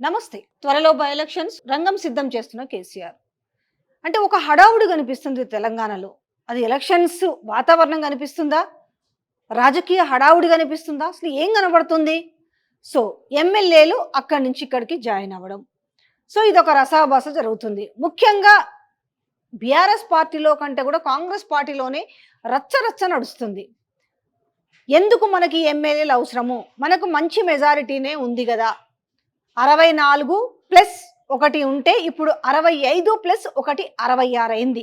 నమస్తే. త్వరలో by elections రంగం సిద్ధం చేస్తున్న కేసీఆర్. అంటే ఒక హడావుడి కనిపిస్తుంది తెలంగాణలో. అది ఎలక్షన్స్ వాతావరణం కనిపిస్తుందా? రాజకీయ హడావుడి కనిపిస్తుందా? అసలు ఏం కనబడుతుంది? సో ఎమ్మెల్యేలు అక్కడి నుంచి ఇక్కడికి జాయిన్ అవ్వడం. సో ఇది ఒక రసాభాస జరుగుతుంది. ముఖ్యంగా బీఆర్ఎస్ పార్టీలో కంటే కూడా కాంగ్రెస్ పార్టీలోనే రచ్చ రచ్చ నడుస్తుంది. ఎందుకు మనకి ఎమ్మెల్యేలు అవసరము? మనకు మంచి మెజారిటీనే ఉంది కదా. అరవై నాలుగు ప్లస్ ఒకటి ఉంటే ఇప్పుడు అరవై ఐదు ప్లస్ ఒకటి అరవై ఆరు అయింది.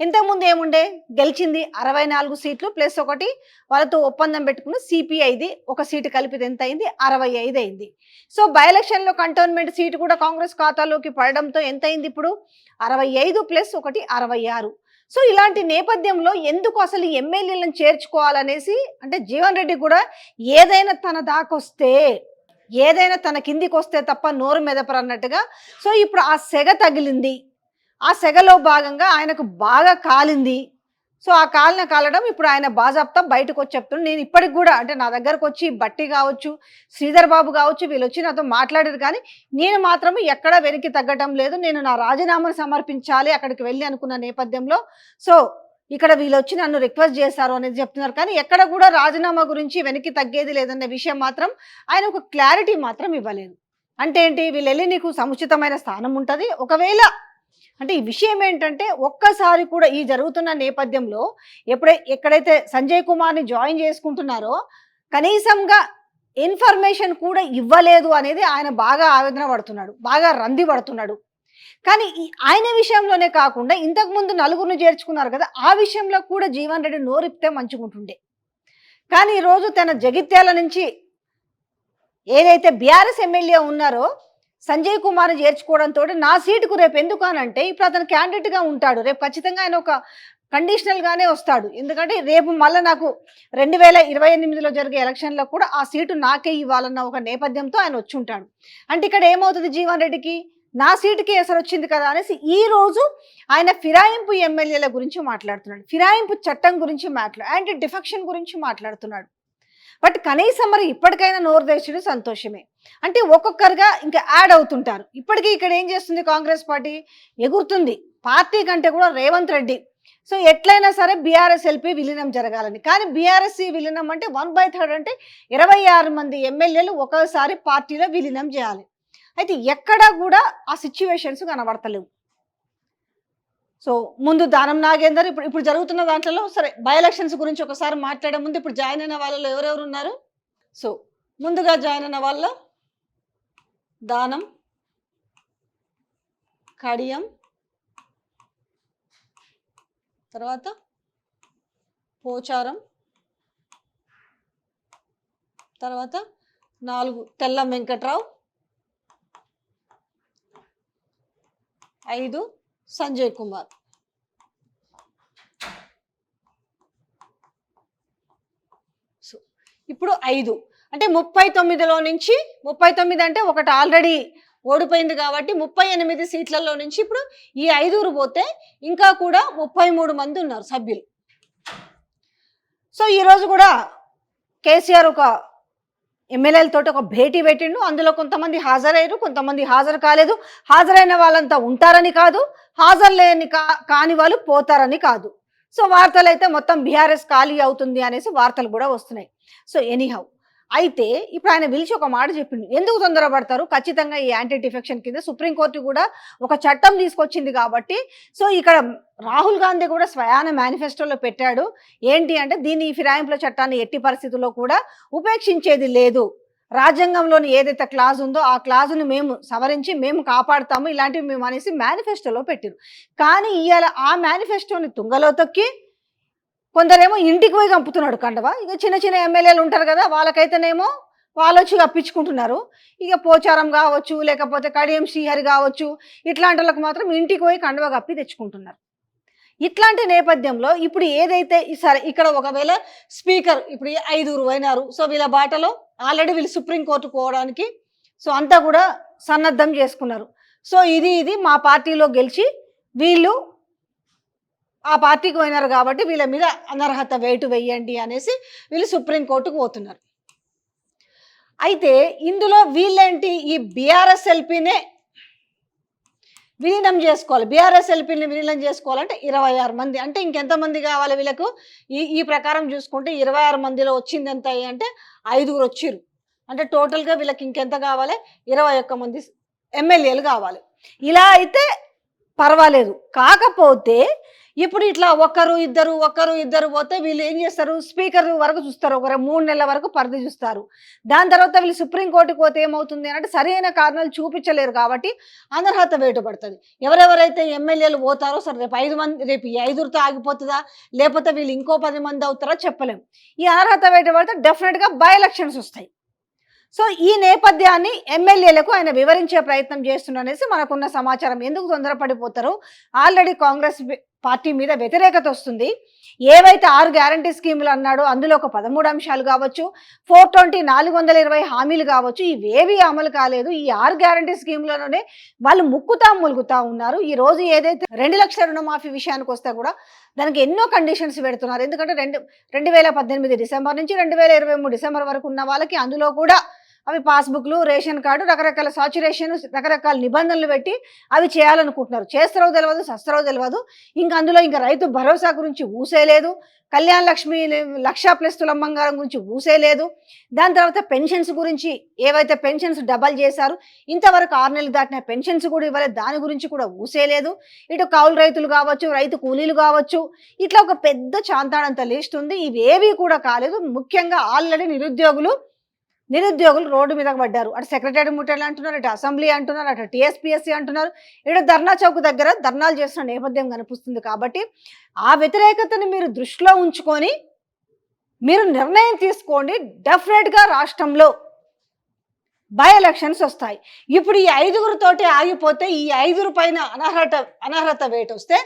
ఇంతకుముందు ఏముండే? గెలిచింది అరవై నాలుగు సీట్లు ప్లస్ ఒకటి. వాళ్ళతో ఒప్పందం పెట్టుకుని సిపిఐది ఒక సీటు కలిపితే ఎంత అయింది? అరవై ఐదు అయింది. సో బై ఎలక్షన్లో కంటోన్మెంట్ సీటు కూడా కాంగ్రెస్ ఖాతాలోకి పడడంతో ఎంత అయింది ఇప్పుడు? అరవై ఐదు ప్లస్ ఒకటి అరవై ఆరు. సో ఇలాంటి నేపథ్యంలో ఎందుకు అసలు ఎమ్మెల్యేలను చేర్చుకోవాలనేసి అంటే జీవన్ రెడ్డి కూడా ఏదైనా తన దాకొస్తే ఏదైనా తన కిందికి వస్తే తప్ప నోరు మెదపరు అన్నట్టుగా సో ఇప్పుడు ఆ సెగ తగిలింది. ఆ సెగలో భాగంగా ఆయనకు బాగా కాలింది. సో ఆ కాలిన కాలడం ఇప్పుడు ఆయన బాజాప్తా బయటకు వచ్చి చెప్తున్నాను నేను ఇప్పటికి కూడా అంటే నా దగ్గరకు వచ్చి బట్టి కావచ్చు శ్రీధర్ బాబు కావచ్చు వీళ్ళు వచ్చి నాతో మాట్లాడారు కానీ నేను మాత్రం ఎక్కడా వెనక్కి తగ్గటం లేదు. నేను నా రాజీనామాను సమర్పించాలి అక్కడికి వెళ్ళి అనుకున్న నేపథ్యంలో. సో ఇక్కడ వీళ్ళు వచ్చి నన్ను రిక్వెస్ట్ చేశారు అనేది చెప్తున్నారు. కానీ ఎక్కడ కూడా రాజీనామా గురించి వెనక్కి తగ్గేది లేదన్న విషయం మాత్రం ఆయన ఒక క్లారిటీ మాత్రం ఇవ్వలేదు. అంటే ఏంటి? వీళ్ళు వెళ్ళి నీకు సముచితమైన స్థానం ఉంటుంది. ఒకవేళ అంటే ఈ విషయం ఏంటంటే ఒక్కసారి కూడా ఈ జరుగుతున్న నేపథ్యంలో ఎప్పుడై ఎక్కడైతే సంజయ్ కుమార్ని జాయిన్ చేసుకుంటున్నారో కనీసంగా ఇన్ఫర్మేషన్ కూడా ఇవ్వలేదు అనేది ఆయన బాగా ఆవేదన పడుతున్నాడు. బాగా రంది పడుతున్నాడు. కానీ ఆయన విషయంలోనే కాకుండా ఇంతకు ముందు నలుగురిని చేర్చుకున్నారు కదా ఆ విషయంలో కూడా జీవన్ రెడ్డి నోరిప్తే మంచుకుంటుండే. కానీ ఈరోజు తన జగిత్యాల నుంచి ఏదైతే బీఆర్ఎస్ ఎమ్మెల్యే ఉన్నారో సంజయ్ కుమార్ చేర్చుకోవడంతో నా సీటుకు రేపు ఎందుకు అనంటే ఇప్పుడు అతను క్యాండిడేట్గా ఉంటాడు. రేపు ఖచ్చితంగా ఆయన ఒక కండిషనల్గానే వస్తాడు. ఎందుకంటే రేపు మళ్ళీ నాకు రెండు వేల ఇరవై ఎనిమిదిలో జరిగే ఎలక్షన్లో కూడా ఆ సీటు నాకే ఇవ్వాలన్న ఒక నేపథ్యంతో ఆయన వచ్చి ఉంటాడు. అంటే ఇక్కడ ఏమవుతుంది జీవన్ రెడ్డికి? నా సీటుకి ఎసరు వచ్చింది కదా అనేసి ఈ రోజు ఆయన ఫిరాయింపు ఎమ్మెల్యేల గురించి మాట్లాడుతున్నాడు. ఫిరాయింపు చట్టం గురించి మాట్లా యాంటీ డిఫెక్షన్ గురించి మాట్లాడుతున్నాడు. బట్ కనీసం మరి ఇప్పటికైనా నోరు తెచ్చుడు సంతోషమే. అంటే ఒక్కొక్కరుగా ఇంకా యాడ్ అవుతుంటారు. ఇప్పటికీ ఇక్కడ ఏం చేస్తుంది కాంగ్రెస్ పార్టీ? ఎగురుతుంది. పార్టీ కంటే కూడా రేవంత్ రెడ్డి. సో ఎట్లయినా సరే బీఆర్ఎస్ ఎల్పీ విలీనం జరగాలని. కానీ బీఆర్ఎస్ విలీనం అంటే వన్ బై థర్డ్ అంటే ఇరవై ఆరు మంది ఎమ్మెల్యేలు ఒకేసారి పార్టీలో విలీనం చేయాలి. అయితే ఎక్కడా కూడా ఆ సిచ్యువేషన్స్ కనబడతలేవు. సో ముందు దానం నాగేందర్ ఇప్పుడు ఇప్పుడు జరుగుతున్న దాంట్లో సరే బై ఎలక్షన్స్ గురించి ఒకసారి మాట్లాడే ముందు ఇప్పుడు జాయిన్ అయిన వాళ్ళలో ఎవరెవరు ఉన్నారు? సో ముందుగా జాయిన్ అయిన వాళ్ళ దానం కడియం తర్వాత పోచారం తర్వాత నాలుగు తెల్లం వెంకట్రావు ఐదు సంజయ్ కుమార్. సో ఇప్పుడు ఐదు. అంటే ముప్పై తొమ్మిదిలో నుంచి ముప్పై తొమ్మిది అంటే ఒకటి ఆల్రెడీ ఓడిపోయింది కాబట్టి ముప్పై ఎనిమిది సీట్లలో నుంచి ఇప్పుడు ఈ ఐదుగురు పోతే ఇంకా కూడా ముప్పై మూడు మంది ఉన్నారు సభ్యులు. సో ఈరోజు కూడా కేసీఆర్ ఒక ఎమ్మెల్యేలతో ఒక భేటీ పెట్టిండు. అందులో కొంతమంది హాజరయ్యారు కొంతమంది హాజరు కాలేదు. హాజరైన వాళ్ళంతా ఉంటారని కాదు హాజరు లేని కా కాని వాళ్ళు పోతారని కాదు. సో వార్తలు అయితే మొత్తం బీఆర్ఎస్ ఖాళీ అవుతుంది అనేసి వార్తలు కూడా వస్తున్నాయి. సో ఎనీహౌ అయితే ఇప్పుడు ఆయన పిలిచి ఒక మాట చెప్పిండు. ఎందుకు తొందరపడతారు? ఖచ్చితంగా ఈ యాంటీ డిఫెక్షన్ కింద సుప్రీంకోర్టు కూడా ఒక చట్టం తీసుకొచ్చింది కాబట్టి. సో ఇక్కడ రాహుల్ గాంధీ కూడా స్వయాన మేనిఫెస్టోలో పెట్టాడు. ఏంటి అంటే దీన్ని ఈ ఫిరాయింపుల చట్టాన్ని ఎట్టి పరిస్థితుల్లో కూడా ఉపేక్షించేది లేదు. రాజ్యాంగంలోని ఏదైతే క్లాజ్ ఉందో ఆ క్లాజును మేము సవరించి మేము కాపాడుతాము. ఇలాంటివి మేము అనేసి మేనిఫెస్టోలో పెట్టారు. కానీ ఇవాళ ఆ మేనిఫెస్టోని తుంగలో తొక్కి కొందరేమో ఇంటికి పోయి కంపుతున్నాడు కండవ. ఇక చిన్న చిన్న ఎమ్మెల్యేలు ఉంటారు కదా వాళ్ళకైతేనేమో వాళ్ళు వచ్చి అప్పించుకుంటున్నారు. ఇక పోచారం కావచ్చు లేకపోతే కడియం శ్రీహరి కావచ్చు ఇట్లాంటి వాళ్ళకి మాత్రం ఇంటికి పోయి కండవ కప్పి తెచ్చుకుంటున్నారు. ఇట్లాంటి నేపథ్యంలో ఇప్పుడు ఏదైతే సరే ఇక్కడ ఒకవేళ స్పీకర్ ఇప్పుడు ఐదుగురు పోయినారు. సో వీళ్ళ బాటలో ఆల్రెడీ వీళ్ళు సుప్రీంకోర్టు పోవడానికి సో అంతా కూడా సన్నద్ధం చేసుకున్నారు. సో ఇది ఇది మా పార్టీలో గెలిచి వీళ్ళు ఆ పార్టీకి పోయినారు కాబట్టి వీళ్ళ మీద అనర్హత వేటు వెయ్యండి అనేసి వీళ్ళు సుప్రీంకోర్టుకు పోతున్నారు. అయితే ఇందులో వీళ్ళేంటి? ఈ బీఆర్ఎస్ ఎల్పీనే విలీనం చేసుకోవాలి. బీఆర్ఎస్ ఎల్పీని విలీనం చేసుకోవాలంటే ఇరవై ఆరు మంది. అంటే ఇంకెంతమంది కావాలి వీళ్ళకు? ఈ ఈ ప్రకారం చూసుకుంటే ఇరవై ఆరు మందిలో వచ్చింది ఎంత అంటే ఐదుగురు వచ్చిరు అంటే టోటల్గా వీళ్ళకి ఇంకెంత కావాలి? ఇరవై ఒక్క మంది ఎమ్మెల్యేలు కావాలి. ఇలా అయితే పర్వాలేదు. కాకపోతే ఇప్పుడు ఇట్లా ఒకరు ఇద్దరు ఒకరు ఇద్దరు పోతే వీళ్ళు ఏం చేస్తారు? స్పీకర్ వరకు చూస్తారు. ఒక మూడు నెలల వరకు పరిధి చూస్తారు. దాని తర్వాత వీళ్ళు సుప్రీంకోర్టుకు పోతే ఏమవుతుంది అంటే సరైన కారణాలు చూపించలేరు కాబట్టి అనర్హత వేటు పడుతుంది ఎవరెవరైతే ఎమ్మెల్యేలు పోతారో సరే రేపు ఐదు మంది రేపు ఈ ఐదుగురితో ఆగిపోతుందా? లేకపోతే వీళ్ళు ఇంకో పది మంది అవుతారో? చెప్పలేం ఈ అనర్హత వేటు పడితే డెఫినెట్గా బై ఎలక్షన్స్ వస్తాయి. సో ఈ నేపథ్యాన్ని ఎమ్మెల్యేలకు ఆయన వివరించే ప్రయత్నం చేస్తున్నారనేసి మనకున్న సమాచారం. ఎందుకు తొందరపడిపోతారు ఆల్రెడీ కాంగ్రెస్ పార్టీ మీద వ్యతిరేకత వస్తుంది. ఏవైతే ఆరు గ్యారంటీ స్కీములు అన్నాడో అందులో ఒక పదమూడు అంశాలు కావచ్చు ఫోర్ ట్వంటీ నాలుగు వందల ఇరవై హామీలు కావచ్చు ఇవేవి అమలు కాలేదు. ఈ ఆరు గ్యారంటీ స్కీములలోనే వాళ్ళు ముక్కుతా ములుగుతా ఉన్నారు. ఈ రోజు ఏదైతే రెండు లక్షల రుణమాఫీ విషయానికి వస్తే కూడా దానికి ఎన్నో కండిషన్స్ పెడుతున్నారు. ఎందుకంటే రెండు రెండు వేల పద్దెనిమిది డిసెంబర్ నుంచి రెండు వేల ఇరవై మూడు డిసెంబర్ వరకు ఉన్న వాళ్ళకి అందులో కూడా అవి పాస్బుక్లు రేషన్ కార్డు రకరకాల సాచురేషన్ రకరకాల నిబంధనలు పెట్టి అవి చేయాలనుకుంటున్నారు. చేస్తారో తెలియదు సస్తారో తెలియదు ఇంకా అందులో ఇంకా రైతు భరోసా గురించి ఊసేయలేదు కళ్యాణ లక్ష్మి లక్ష ప్లస్ తులంబంగారం గురించి ఊసేయలేదు దాని తర్వాత పెన్షన్స్ గురించి ఏవైతే పెన్షన్స్ డబల్ చేశారు ఇంతవరకు ఆరు నెలలు దాటిన పెన్షన్స్ కూడా ఇవ్వలేదు. దాని గురించి కూడా ఊసేయలేదు ఇటు కౌలు రైతులు కావచ్చు రైతు కూలీలు కావచ్చు ఇట్లా ఒక పెద్ద చాంతాడంత లిస్ట్ ఉంది. ఇవేవి కూడా కాలేదు. ముఖ్యంగా ఆల్రెడీ నిరుద్యోగులు నిరుద్యోగులు రోడ్డు మీద పడ్డారు. అటు సెక్రటరీ ముట్టలు అంటున్నారు అటు అసెంబ్లీ అంటున్నారు అటు టీఎస్పీఎస్సీ అంటున్నారు. ఇటు ధర్నా చౌక్ దగ్గర ధర్నాలు చేస్తున్న నేపథ్యం కనిపిస్తుంది కాబట్టి ఆ వ్యతిరేకతని మీరు దృష్టిలో ఉంచుకొని మీరు నిర్ణయం తీసుకోండి. డెఫినెట్గా రాష్ట్రంలో బై ఎలక్షన్స్ వస్తాయి. ఇప్పుడు ఈ ఐదుగురితోటి ఆగిపోతే ఈ ఐదుగురు పైన అనర్హత అనర్హత వేటు వస్తే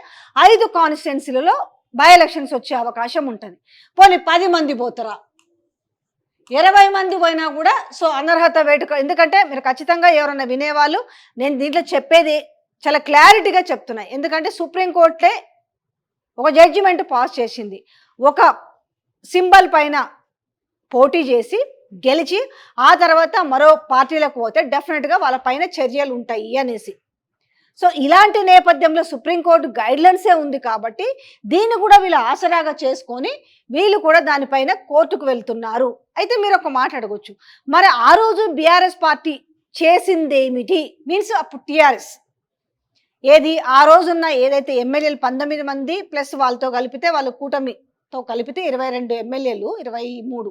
ఐదు కాన్స్టిట్యున్సీలలో బై ఎలక్షన్స్ వచ్చే అవకాశం ఉంటుంది. పోనీ పది మంది పోతారా? ఇరవై మంది పోయినా కూడా సో అనర్హత వేటుక ఎందుకంటే మీరు ఖచ్చితంగా ఎవరన్నా వినేవాళ్ళు నేను దీంట్లో చెప్పేది చాలా క్లారిటీగా చెప్తున్నా. ఎందుకంటే సుప్రీంకోర్టే ఒక జడ్జిమెంట్ పాస్ చేసింది. ఒక సింబల్ పైన పోటీ చేసి గెలిచి ఆ తర్వాత మరో పార్టీలకు పోతే డెఫినెట్గా వాళ్ళ పైన చర్యలు ఉంటాయి అనేసి. సో ఇలాంటి నేపథ్యంలో సుప్రీంకోర్టు గైడ్లైన్సే ఉంది కాబట్టి దీన్ని కూడా వీళ్ళు ఆసరాగా చేసుకొని వీళ్ళు కూడా దానిపైన కోర్టుకు వెళ్తున్నారు. అయితే మీరు ఒక మాట అడగొచ్చు. మరి ఆ రోజు బీఆర్ఎస్ పార్టీ చేసిందేమిటి? మీన్స్ అప్పుడు టీఆర్ఎస్. ఏది? ఆ రోజున్న ఏదైతే ఎమ్మెల్యేలు పంతొమ్మిది మంది ప్లస్ వాళ్ళతో కలిపితే వాళ్ళు కూటమితో కలిపితే ఇరవై రెండు ఎమ్మెల్యేలు ఇరవై మూడు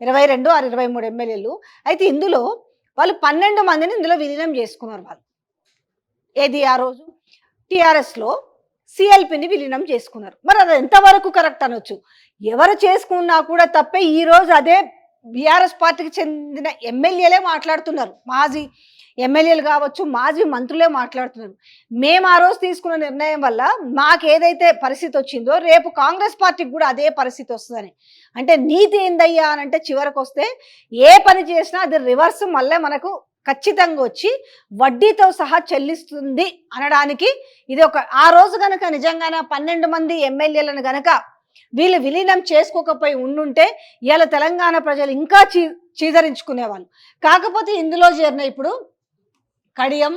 ఇరవై రెండు ఆరు ఇరవై మూడు ఎమ్మెల్యేలు. అయితే ఇందులో వాళ్ళు పన్నెండు మందిని ఇందులో విలీనం చేసుకున్నారు వాళ్ళు. ఏది ఆ రోజు? టీఆర్ఎస్లో సిఎల్పిని విలీనం చేసుకున్నారు. మరి అది ఎంతవరకు కరెక్ట్ అనొచ్చు? ఎవరు చేసుకున్నా కూడా తప్పే ఈ రోజు అదే బీఆర్ఎస్ పార్టీకి చెందిన ఎమ్మెల్యేలే మాట్లాడుతున్నారు. మాజీ ఎమ్మెల్యేలు కావచ్చు మాజీ మంత్రులే మాట్లాడుతున్నారు. మేము ఆ రోజు తీసుకున్న నిర్ణయం వల్ల మాకు ఏదైతే పరిస్థితి వచ్చిందో రేపు కాంగ్రెస్ పార్టీకి కూడా అదే పరిస్థితి వస్తుందని. అంటే నీతి ఏందయ్యా అని అంటే చివరికి వస్తే ఏ పని చేసినా అది రివర్స్ మళ్ళీ మనకు ఖచ్చితంగా వచ్చి వడ్డీతో సహా చెల్లిస్తుంది అనడానికి ఇది ఒక ఆ రోజు కనుక నిజంగానే పన్నెండు మంది ఎమ్మెల్యేలను గనక వీళ్ళు విలీనం చేసుకోకపోయి ఉండుంటే ఇవాళ తెలంగాణ ప్రజలు ఇంకా చీ చీదరించుకునేవాళ్ళు. కాకపోతే ఇందులో చేరిన ఇప్పుడు కడియం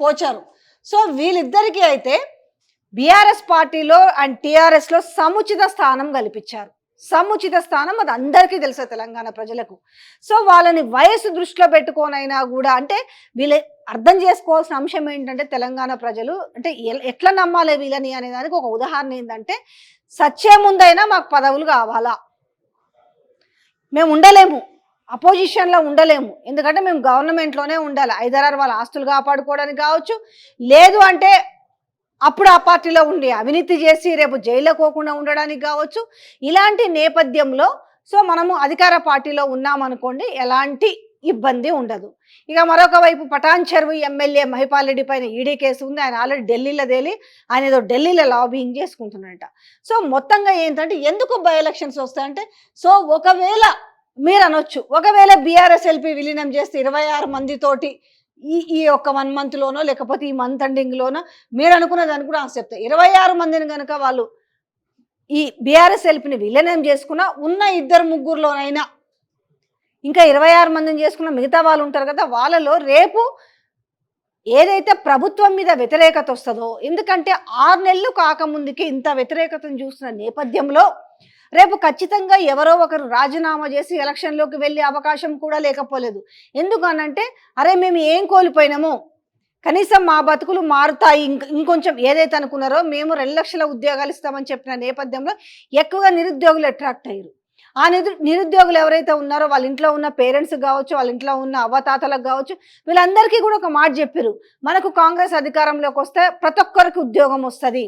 పోచారు. సో వీళ్ళిద్దరికీ అయితే బీఆర్ఎస్ పార్టీలో అండ్ టీఆర్ఎస్లో సముచిత స్థానం కల్పించారు. సముచిత స్థానం అది అందరికీ తెలుసు తెలంగాణ ప్రజలకు. సో వాళ్ళని వయసు దృష్టిలో పెట్టుకోనైనా కూడా అంటే వీళ్ళ అర్థం చేసుకోవాల్సిన అంశం ఏంటంటే తెలంగాణ ప్రజలు అంటే ఎట్లా నమ్మాలి వీళ్ళని అనే దానికి ఒక ఉదాహరణ ఏంటంటే సచ్చే ముందైనా మాకు పదవులు కావాలా? మేము ఉండలేము. అపోజిషన్లో ఉండలేము. ఎందుకంటే మేము గవర్నమెంట్లోనే ఉండాలి. ఐదారు వాళ్ళ ఆస్తులు కాపాడుకోవడానికి కావచ్చు. లేదు అంటే అప్పుడు ఆ పార్టీలో ఉండి అవినీతి చేసి రేపు జైల్లో పోకుండా ఉండడానికి కావచ్చు. ఇలాంటి నేపథ్యంలో సో మనము అధికార పార్టీలో ఉన్నామనుకోండి ఎలాంటి ఇబ్బంది ఉండదు. ఇక మరొక వైపు పటాన్ చెరువు ఎమ్మెల్యే మహిపాల్ రెడ్డి పైన ఈడీ కేసు ఉంది. ఆయన ఆల్రెడీ ఢిల్లీలో తేలి ఆయన ఏదో ఢిల్లీలో లాబింగ్ చేసుకుంటున్నట సో మొత్తంగా ఏంటంటే ఎందుకు బై ఎలక్షన్స్ వస్తాయంటే సో ఒకవేళ మీరు అనొచ్చు ఒకవేళ బీఆర్ఎస్ ఎల్పీ విలీనం చేస్తే ఇరవై ఆరు మందితోటి ఈ ఈ యొక్క వన్ మంత్లోనో లేకపోతే ఈ మంత్ ఎండింగ్లోనో మీరు అనుకున్న దాన్ని కూడా చెప్తారు ఇరవై ఆరు మందిని కనుక వాళ్ళు ఈ బీఆర్ఎస్ ఎల్పీని విలీనం చేసుకున్న ఉన్న ఇద్దరు ముగ్గురులోనైనా ఇంకా ఇరవై ఆరు మందిని చేసుకున్న మిగతా వాళ్ళు ఉంటారు కదా వాళ్ళలో రేపు ఏదైతే ప్రభుత్వం మీద వ్యతిరేకత వస్తుందో ఎందుకంటే ఆరు నెలలు కాకముందుకే ఇంత వ్యతిరేకతను చూసిన నేపథ్యంలో రేపు ఖచ్చితంగా ఎవరో ఒకరు రాజీనామా చేసి ఎలక్షన్లోకి వెళ్ళే అవకాశం కూడా లేకపోలేదు. ఎందుకనంటే అరే మేము ఏం కోల్పోయినాము? కనీసం మా బతుకులు మారుతాయి. ఇంకొంచెం ఏదైతే అనుకున్నారో మేము రెండు లక్షల ఉద్యోగాలు ఇస్తామని చెప్పిన నేపథ్యంలో ఎక్కువగా నిరుద్యోగులు అట్రాక్ట్ అయ్యారు. ఆ నిరు నిరుద్యోగులు ఎవరైతే ఉన్నారో వాళ్ళ ఇంట్లో ఉన్న పేరెంట్స్ కావచ్చు వాళ్ళ ఇంట్లో ఉన్న అవ్వతాతలకు కావచ్చు వీళ్ళందరికీ కూడా ఒక మాట చెప్పారు. మనకు కాంగ్రెస్ అధికారంలోకి వస్తే ప్రతి ఒక్కరికి ఉద్యోగం వస్తుంది.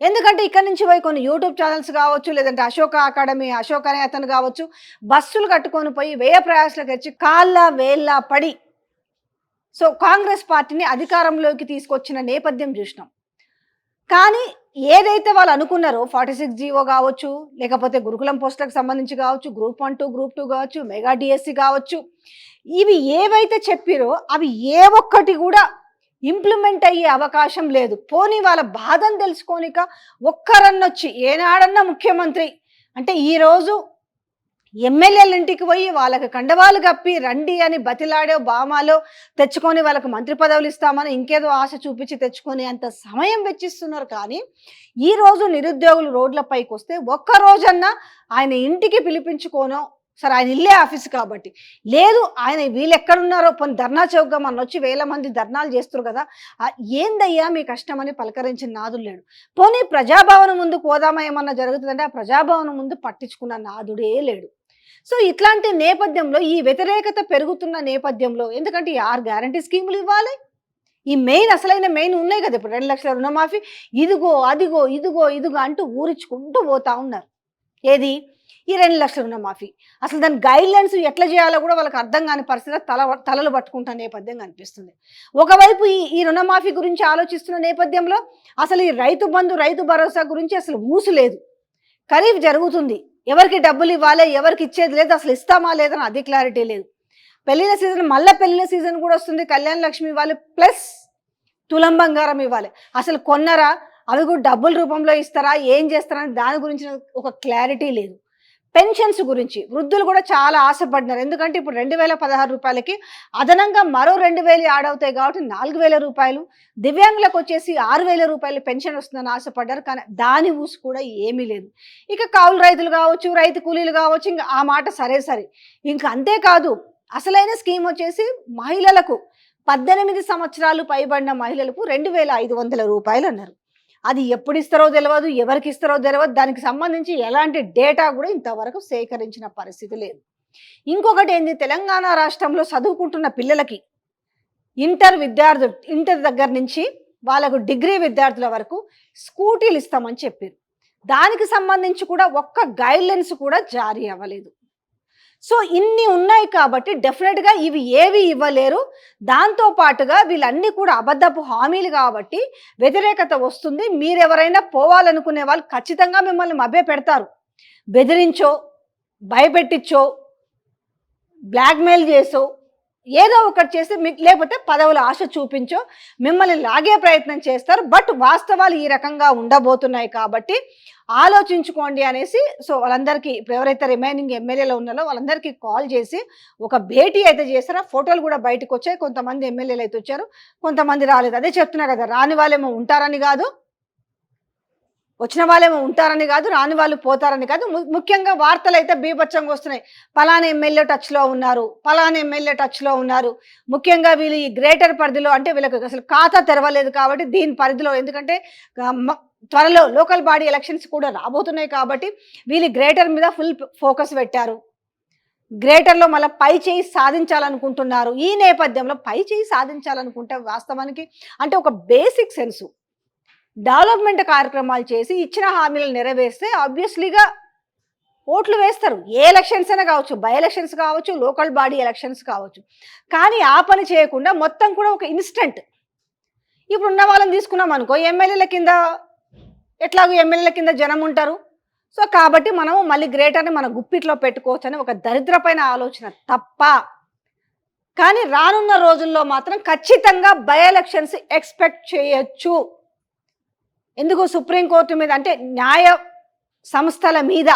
ఎందుకంటే ఇక్కడ నుంచి పోయి కొన్ని యూట్యూబ్ ఛానల్స్ కావచ్చు లేదంటే అశోక అకాడమీ అశోక్ అనే అతను కావచ్చు బస్సులు కట్టుకొని పోయి వ్యయ ప్రయాసాలకు వచ్చి కాళ్ళ వేళ్ళ పడి సో కాంగ్రెస్ పార్టీని అధికారంలోకి తీసుకొచ్చిన నేపథ్యం చూసినాం. కానీ ఏదైతే వాళ్ళు అనుకున్నారో ఫార్టీ సిక్స్ జీవో కావచ్చు లేకపోతే గురుకులం పోస్టులకు సంబంధించి కావచ్చు group one two group two కావచ్చు మెగా డిఎస్సి కావచ్చు ఇవి ఏవైతే చెప్పిరో అవి ఏ ఒక్కటి కూడా ఇంప్లిమెంట్ అయ్యే అవకాశం లేదు. పోనీ వాళ్ళ బాధను తెలుసుకోనిక ఒక్కరన్నొచ్చి ఏనాడన్నా ముఖ్యమంత్రి అంటే ఈరోజు ఎమ్మెల్యేల ఇంటికి పోయి వాళ్ళకి కండవాలు కప్పి రండి అని బతిలాడో బామాలో తెచ్చుకొని వాళ్ళకి మంత్రి పదవులు ఇస్తామని ఇంకేదో ఆశ చూపించి తెచ్చుకొని అంత సమయం వెచ్చిస్తున్నారు. కానీ ఈ రోజు నిరుద్యోగులు రోడ్లపైకి వస్తే ఒక్క రోజన్నా ఆయన ఇంటికి పిలిపించుకోనో సరే ఆయన ఇల్లే ఆఫీస్ కాబట్టి. లేదు ఆయన వీళ్ళు ఎక్కడున్నారో పోనీ ధర్నా చౌక్గా మన వచ్చి వేల మంది ధర్నాలు చేస్తారు కదా ఏందయ్యా మీ కష్టం అని పలకరించిన నాదుడు లేడు. పోనీ ప్రజాభవనం ముందు కోదామా ఏమన్నా జరుగుతుందంటే ఆ ప్రజాభవనం ముందు పట్టించుకున్న నాదుడే లేడు. సో ఇట్లాంటి నేపథ్యంలో ఈ వ్యతిరేకత పెరుగుతున్న నేపథ్యంలో ఎందుకంటే ఈ ఆరు గ్యారంటీ స్కీములు ఇవ్వాలి. ఈ మెయిన్ అసలైన మెయిన్ ఉన్నాయి కదా ఇప్పుడు రెండు లక్షల రుణమాఫీ ఇదిగో అదిగో ఇదిగో ఇదిగో అంటూ ఊరించుకుంటూ పోతా ఉన్నారు. ఏది? ఈ రెండు లక్షల రుణమాఫీ అసలు దాని గైడ్ లైన్స్ ఎట్లా చేయాలో కూడా వాళ్ళకి అర్థం కాని పరిస్థితి తల తలలు పట్టుకుంటున్న నేపథ్యం కనిపిస్తుంది ఒకవైపు ఈ ఈ రుణమాఫీ గురించి ఆలోచిస్తున్న నేపథ్యంలో అసలు ఈ రైతు బంధు రైతు భరోసా గురించి అసలు ఊసు లేదు. ఖరీఫ్ జరుగుతుంది. ఎవరికి డబ్బులు ఇవ్వాలి ఎవరికి ఇచ్చేది లేదు అసలు ఇస్తామా లేదని అది క్లారిటీ లేదు. పెళ్ళిళ్ళ సీజన్ మళ్ళీ పెళ్ళిళ్ళ సీజన్ కూడా వస్తుంది. కళ్యాణ లక్ష్మి ఇవ్వాలి ప్లస్ తులం బంగారం ఇవ్వాలి. అసలు కొన్నరా? అవి కూడా డబ్బుల రూపంలో ఇస్తారా? ఏం చేస్తారా? దాని గురించి ఒక క్లారిటీ లేదు. పెన్షన్స్ గురించి వృద్ధులు కూడా చాలా ఆశపడినారు. ఎందుకంటే ఇప్పుడు రెండు వేల పదహారు రూపాయలకి అదనంగా మరో రెండు వేలు యాడ్ అవుతాయి కాబట్టి నాలుగు వేల రూపాయలు. దివ్యాంగులకు వచ్చేసి ఆరు వేల రూపాయలు పెన్షన్ వస్తుందని ఆశపడ్డారు. కానీ దాని ఊసు కూడా ఏమీ లేదు. ఇక కౌలు రైతులు కావచ్చు రైతు కూలీలు కావచ్చు ఇంకా ఆ మాట సరే సరే. ఇంకా అంతేకాదు అసలైన స్కీమ్ వచ్చేసి మహిళలకు పద్దెనిమిది సంవత్సరాలు పైబడిన మహిళలకు రెండు వేల ఐదు వందల రూపాయలు అన్నారు. అది ఎప్పుడు ఇస్తారో తెలియదు ఎవరికి ఇస్తారో తెలియదు దానికి సంబంధించి ఎలాంటి డేటా కూడా ఇంతవరకు సేకరించిన పరిస్థితి లేదు. ఇంకొకటి ఏంది? తెలంగాణ రాష్ట్రంలో చదువుకుంటున్న పిల్లలకి ఇంటర్ విద్యార్థు ఇంటర్ దగ్గర నుంచి వాళ్ళకు డిగ్రీ విద్యార్థుల వరకు స్కూటీలు ఇస్తామని చెప్పారు దానికి సంబంధించి కూడా ఒక్క గైడ్లైన్స్ కూడా జారీ అవ్వలేదు. సో ఇన్ని ఉన్నాయి కాబట్టి డెఫినెట్గా ఇవి ఏవి ఇవ్వలేరు. దాంతో పాటుగా వీళ్ళన్నీ కూడా అబద్ధపు హామీలు కాబట్టి వ్యతిరేకత వస్తుంది. మీరెవరైనా పోవాలనుకునే వాళ్ళు ఖచ్చితంగా మిమ్మల్ని మభ్య పెడతారు. బెదిరించో భయపెట్టించో బ్లాక్మెయిల్ చేసో ఏదో ఒకటి చేసి మీకు లేకపోతే పదవుల ఆశ చూపించో మిమ్మల్ని లాగే ప్రయత్నం చేస్తారు. బట్ వాస్తవాలు ఈ రకంగా ఉండబోతున్నాయి కాబట్టి ఆలోచించుకోండి అనేసి సో వాళ్ళందరికీ ఇప్పుడు ఎవరైతే రిమైనింగ్ ఎమ్మెల్యేలు ఉన్నారో వాళ్ళందరికీ కాల్ చేసి ఒక భేటీ అయితే చేస్తారా ఫోటోలు కూడా బయటకు వచ్చాయి. కొంతమంది ఎమ్మెల్యేలు అయితే వచ్చారు. కొంతమంది రాలేదు. అదే చెప్తున్నా కదా రాని వాళ్ళేమో ఉంటారని కాదు. వచ్చిన వాళ్ళేమో ఉంటారని కాదు. రాని వాళ్ళు పోతారని కాదు. ము- ముఖ్యంగా వార్తలు అయితే బీభత్సంగా వస్తున్నాయి. పలానా ఎమ్మెల్యే టచ్లో ఉన్నారు. పలానా ఎమ్మెల్యే టచ్లో ఉన్నారు. ముఖ్యంగా వీళ్ళు ఈ గ్రేటర్ పరిధిలో అంటే వీళ్ళకి అసలు ఖాతా తెరవలేదు కాబట్టి దీని పరిధిలో. ఎందుకంటే త్వరలో లోకల్ బాడీ ఎలక్షన్స్ కూడా రాబోతున్నాయి కాబట్టి వీళ్ళు గ్రేటర్ మీద ఫుల్ ఫోకస్ పెట్టారు. గ్రేటర్లో మళ్ళీ పై చేయి సాధించాలనుకుంటున్నారు. ఈ నేపథ్యంలో పై చేయి సాధించాలనుకుంటే వాస్తవానికి అంటే ఒక బేసిక్ సెన్సు. డెవలప్మెంట్ కార్యక్రమాలు చేసి ఇచ్చిన హామీలు నెరవేరిస్తే ఆబ్వియస్లీగా ఓట్లు వేస్తారు. ఏ ఎలక్షన్స్ అయినా కావచ్చు బై ఎలక్షన్స్ కావచ్చు లోకల్ బాడీ ఎలక్షన్స్ కావచ్చు. కానీ ఆ పని చేయకుండా మొత్తం కూడా ఒక ఇన్స్టెంట్. ఇప్పుడు ఉన్న వాళ్ళని తీసుకున్నాం అనుకో ఎమ్మెల్యేల కింద ఎట్లాగో ఎమ్మెల్యేల కింద జనం ఉంటారు. సో కాబట్టి మనం మళ్ళీ గ్రేటర్ని మన గుప్పిట్లో పెట్టుకోవచ్చు అని ఒక దరిద్రపైన ఆలోచన తప్ప. కానీ రానున్న రోజుల్లో మాత్రం ఖచ్చితంగా బై ఎలక్షన్స్ ఎక్స్పెక్ట్ చేయొచ్చు. ఎందుకు సుప్రీంకోర్టు మీద అంటే న్యాయ సంస్థల మీద.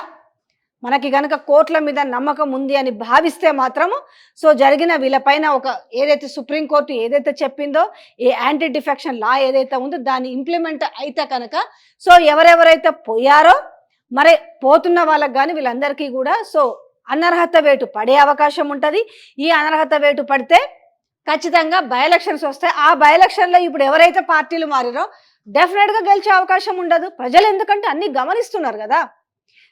మనకి గనక కోర్టుల మీద నమ్మకం ఉంది అని భావిస్తే మాత్రము సో జరిగిన వీళ్ళపైన ఒక ఏదైతే సుప్రీంకోర్టు ఏదైతే చెప్పిందో ఏ యాంటీ డిఫెక్షన్ లా ఏదైతే ఉందో దాన్ని ఇంప్లిమెంట్ అయితే కనుక సో ఎవరెవరైతే పోయారో మరి పోతున్న వాళ్ళకి కానీ వీళ్ళందరికీ కూడా సో అనర్హత వేటు పడే అవకాశం ఉంటుంది. ఈ అనర్హత వేటు పడితే ఖచ్చితంగా బై ఎలక్షన్స్ వస్తాయి. ఆ బై ఎలక్షన్లో ఇప్పుడు ఎవరైతే పార్టీలు మారిరో డెఫినెట్గా గెలిచే అవకాశం ఉండదు. ప్రజలు ఎందుకంటే అన్ని గమనిస్తున్నారు కదా.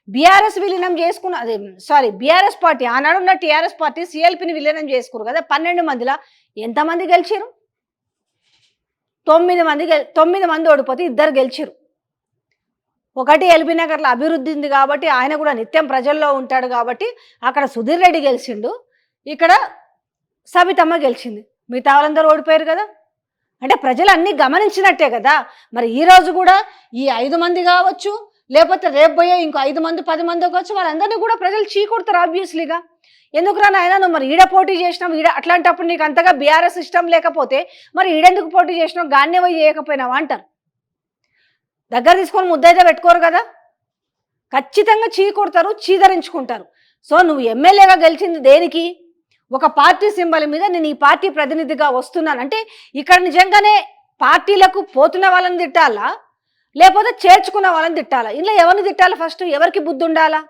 బీఆర్ఎస్ విలీనం చేసుకున్న అదే సారీ బీఆర్ఎస్ పార్టీ ఆనాడు ఉన్న టీఆర్ఎస్ పార్టీ సిఎల్పిని విలీనం చేసుకున్నారు కదా పన్నెండు మందిలో. ఎంతమంది గెలిచారు తొమ్మిది మంది తొమ్మిది మంది ఓడిపోతే ఇద్దరు గెలిచారు ఒకటి ఎల్బీ నగర్లో అభివృద్ధి ఉంది కాబట్టి ఆయన కూడా నిత్యం ప్రజల్లో ఉంటాడు కాబట్టి అక్కడ సుధీర్ రెడ్డి గెలిచిండు. ఇక్కడ సబితమ్మ గెలిచింది. మిగతా వాళ్ళందరూ ఓడిపోయారు కదా? అంటే ప్రజలు అన్నీ గమనించినట్టే కదా? మరి ఈ రోజు కూడా ఈ ఐదు మంది కావచ్చు లేకపోతే రేపు పోయే ఇంకో ఐదు మంది పది మంది వచ్చి వాళ్ళందరినీ కూడా ప్రజలు చీకొడతారు ఆబ్వియస్లీగా ఎందుకురా నాయన నువ్వు మరి ఈడ పోటీ చేసినావు ఈడ అట్లాంటప్పుడు నీకు అంతగా బీఆర్ఎస్ ఇష్టం లేకపోతే మరి ఈడెందుకు పోటీ చేసినావు గాన్నే పోయి చేయకపోయినావు అంటారు. దగ్గర తీసుకొని ముద్దైతే పెట్టుకోరు కదా. ఖచ్చితంగా చీకొడతారు చీదరించుకుంటారు. సో నువ్వు ఎమ్మెల్యేగా గెలిచింది దేనికి? ఒక పార్టీ సింబల్ మీద నేను ఈ పార్టీ ప్రతినిధిగా వస్తున్నాను. అంటే ఇక్కడ నిజంగానే పార్టీలకు పోతున్న వాళ్ళని తిట్టాలా? లేకపోతే చేర్చుకున్న వాళ్ళని తిట్టాలా? ఇంట్లో ఎవరిని తిట్టాలి ఫస్ట్ ఎవరికి బుద్ధి ఉండాలా?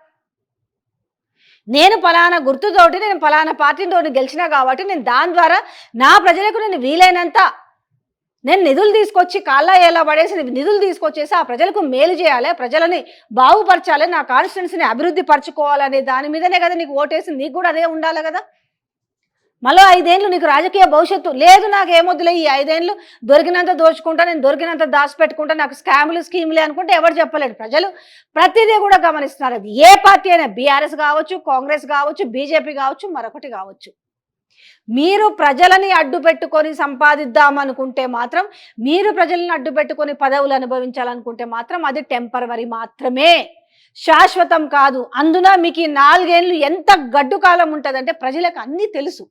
నేను పలానా గుర్తుతోటి నేను పలానా పార్టీతో గెలిచినా కాబట్టి నేను దాని ద్వారా నా ప్రజలకు నేను వీలైనంత నేను నిధులు తీసుకొచ్చి కాళ్ళ ఎలా పడేసి నిధులు తీసుకొచ్చేసి ఆ ప్రజలకు మేలు చేయాలి ప్రజలని బాగుపరచాలి నా కాన్స్టిట్యున్సీని అభివృద్ధి పరచుకోవాలనే దాని మీదనే కదా నీకు ఓటేసి నీకు కూడా అదే ఉండాలి కదా? మళ్ళీ ఐదేళ్ళు నీకు రాజకీయ భవిష్యత్తు లేదు నాకు ఏమొద్దులే ఈ ఐదేళ్ళు దొరికినంత దోచుకుంటా నేను దొరికినంత దాచిపెట్టుకుంటా నాకు స్కాములు స్కీములే అనుకుంటే ఎవరు చెప్పలేడు ప్రజలు ప్రతిదీ కూడా గమనిస్తున్నారు. అది ఏ పార్టీ అయినా బీఆర్ఎస్ కావచ్చు కాంగ్రెస్ కావచ్చు బీజేపీ కావచ్చు మరొకటి కావచ్చు. మీరు ప్రజలని అడ్డు పెట్టుకొని సంపాదిద్దామనుకుంటే మాత్రం మీరు ప్రజలను అడ్డు పెట్టుకొని పదవులు అనుభవించాలనుకుంటే మాత్రం అది టెంపరవరీ మాత్రమే. శాశ్వతం కాదు. అందున మీకు ఈ నాలుగేళ్ళు ఎంత గడ్డు కాలం ఉంటుందంటే ప్రజలకు అన్నీ తెలుసు.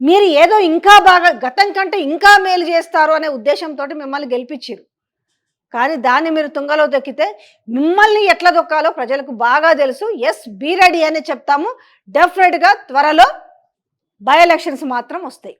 మీరు ఏదో ఇంకా బాగా గతం కంటే ఇంకా మేలు చేస్తారు అనే ఉద్దేశంతో మిమ్మల్ని గెలిపించారు కానీ దాన్ని మీరు తుంగలో దొక్కితే మిమ్మల్ని ఎట్లా దొక్కాలో ప్రజలకు బాగా తెలుసు. ఎస్ బీ రెడీ అని చెప్తాము. డెఫినెట్గా త్వరలో బై ఎలక్షన్స్ మాత్రం వస్తాయి.